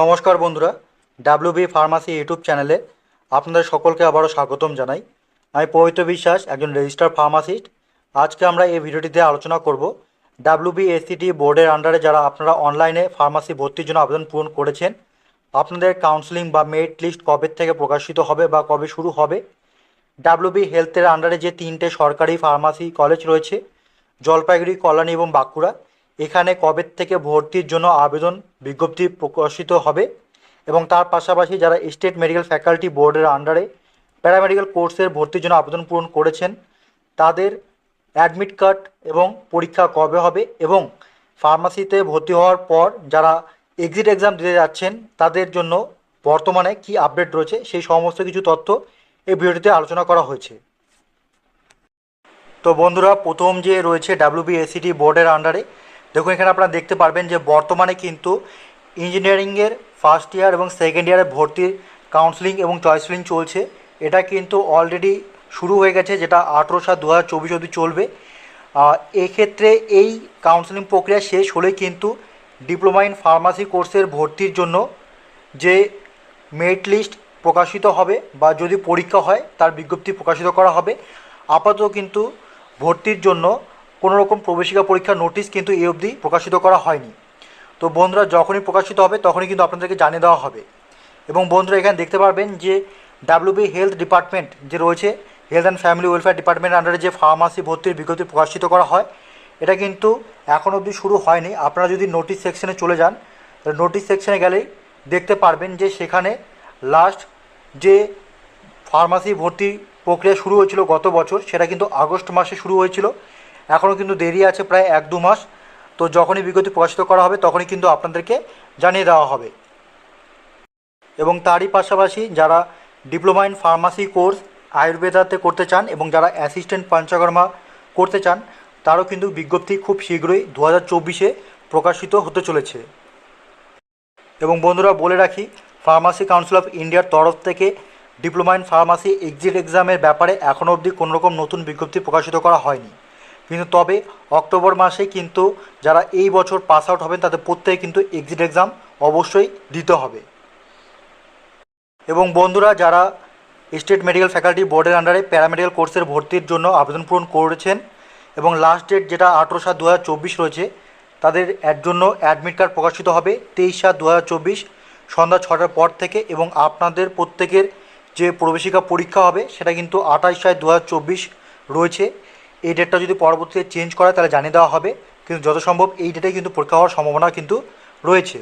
নমস্কার বন্ধুরা W B pharmacy YouTube চ্যানেলে আপনাদের সকলকে আবারও স্বাগতম জানাই। আমি পবিত্র বিশ্বাস, একজন রেজিস্টার ফার্মাসিস্ট আজকে আমরা এই ভিডিওটিতে আলোচনা করব ডাব্লিউ বি এসিটি বোর্ডের আন্ডারে যারা আপনারা অনলাইনে ফার্মাসি ভর্তির জন্য আবেদন পূরণ করেছেন, আপনাদের কাউন্সিলিং বা মেরিট লিস্ট কবে থেকে প্রকাশিত হবে বা কবে শুরু হবে? ডাব্লিউবি হেলথের আন্ডারে যে তিনটে সরকারি ফার্মাসি কলেজ রয়েছে, জলপাইগুড়ি, কল্যাণী এবং বাঁকুড়া এখানে কবে থেকে ভর্তির জন্য আবেদন বিজ্ঞপ্তি প্রকাশিত হবে এবং তার পাশাপাশি যারা স্টেট মেডিকেল ফ্যাকাল্টি বোর্ডের আন্ডারে প্যারামেডিক্যাল কোর্সের ভর্তির জন্য আবেদন পূরণ করেছেন, তাদের অ্যাডমিট কার্ড এবং পরীক্ষা কবে হবে এবং ফার্মাসিতে ভর্তি হওয়ার পর যারা এক্সিট এক্সাম দিতে যাচ্ছেন, তাদের জন্য বর্তমানে কি আপডেট রয়েছে সেই সমস্ত কিছু তথ্য এই ভিডিওটিতে আলোচনা করা হয়েছে। তো বন্ধুরা, প্রথম যে রয়েছে ডাব্লিউবিএসিটি বোর্ডের আন্ডারে দেখুন, এখানে আপনারা দেখতে পারবেন যে বর্তমানে কিন্তু ইঞ্জিনিয়ারিংয়ের ফার্স্ট ইয়ার এবং সেকেন্ড ইয়ারে ভর্তির কাউন্সিলিং এবং চয়েসিলিং চলছে। এটা কিন্তু অলরেডি শুরু হয়ে গেছে, যেটা আঠেরো সাত দু হাজার চব্বিশ অবধি চলবে। এক্ষেত্রে এই কাউন্সিলিং প্রক্রিয়া শেষ হলে কিন্তু ডিপ্লোমা ইন ফার্মাসি কোর্সের ভর্তির জন্য যে মেরিট লিস্ট প্রকাশিত হবে বা যদি পরীক্ষা হয়, তার বিজ্ঞপ্তি প্রকাশিত করা হবে। আপাতত কিন্তু ভর্তির জন্য কোনো রকম প্রবেশিকা পরীক্ষার নোটিশ কিন্তু এই অবধি প্রকাশিত করা হয়নি। তো বন্ধুরা, যখনই প্রকাশিত হবে, তখনই কিন্তু আপনাদেরকে জানিয়ে দেওয়া হবে। এবং বন্ধুরা, এখানে দেখতে পারবেন যে ডাব্লিউবি হেলথ ডিপার্টমেন্ট যে রয়েছে হেলথ অ্যান্ড ফ্যামিলি ওয়েলফেয়ার ডিপার্টমেন্টের আন্ডারে যে ফার্মাসি ভর্তির বিজ্ঞপ্তি প্রকাশিত করা হয়, এটা কিন্তু এখন অবধি শুরু হয়নি। আপনারা যদি নোটিশ সেকশনে চলে যান নোটিশ সেকশনে গেলেই দেখতে পারবেন যে সেখানে লাস্ট যে ফার্মাসি ভর্তি প্রক্রিয়া শুরু হয়েছিল গত বছর, সেটা কিন্তু আগস্ট মাসে শুরু হয়েছিল। এখনও কিন্তু দেরি আছে প্রায় এক দু মাস। তো যখনই বিজ্ঞপ্তি প্রকাশিত করা হবে, তখনই কিন্তু আপনাদেরকে জানিয়ে দেওয়া হবে। এবং তারই পাশাপাশি যারা ডিপ্লোমা ইন ফার্মাসি কোর্স আয়ুর্বেদাতে করতে চান এবং যারা অ্যাসিস্ট্যান্ট পঞ্চকর্মা করতে চান, তারও কিন্তু বিজ্ঞপ্তি খুব শীঘ্রই দু হাজার চব্বিশে প্রকাশিত হতে চলেছে। এবং বন্ধুরা, বলে রাখি, ফার্মাসি কাউন্সিল অফ ইন্ডিয়ার তরফ থেকে ডিপ্লোমা ইন ফার্মাসি এক্সিট এক্সামের ব্যাপারে এখনও অবধি কোনো রকম নতুন বিজ্ঞপ্তি প্রকাশিত করা হয়নি। কিন্তু তবে অক্টোবর মাসে কিন্তু যারা এই বছর পাস আউট হবেন, তাদের প্রত্যেকে কিন্তু এক্সিট এক্সাম অবশ্যই দিতে হবে। এবং বন্ধুরা, যারা স্টেট মেডিকেল ফ্যাকাল্টি বোর্ডের আন্ডারে প্যারামেডিক্যাল কোর্সের ভর্তির জন্য আবেদন পূরণ করেছেন এবং লাস্ট ডেট যেটা আঠেরো সাত দু রয়েছে, তাদের এর জন্য অ্যাডমিট কার্ড প্রকাশিত হবে তেইশ সাত দু সন্ধ্যা ছটার পর থেকে এবং আপনাদের প্রত্যেকের যে প্রবেশিকা পরীক্ষা হবে, সেটা কিন্তু আঠাশ সাত দু রয়েছে। এই ডেটটা যদি পরবর্তীতে চেঞ্জ করা তাহলে জানিয়ে দেওয়া হবে। কিন্তু যত সম্ভব এই ডেটে কিন্তু পরীক্ষা হওয়ার সম্ভাবনা কিন্তু রয়েছে।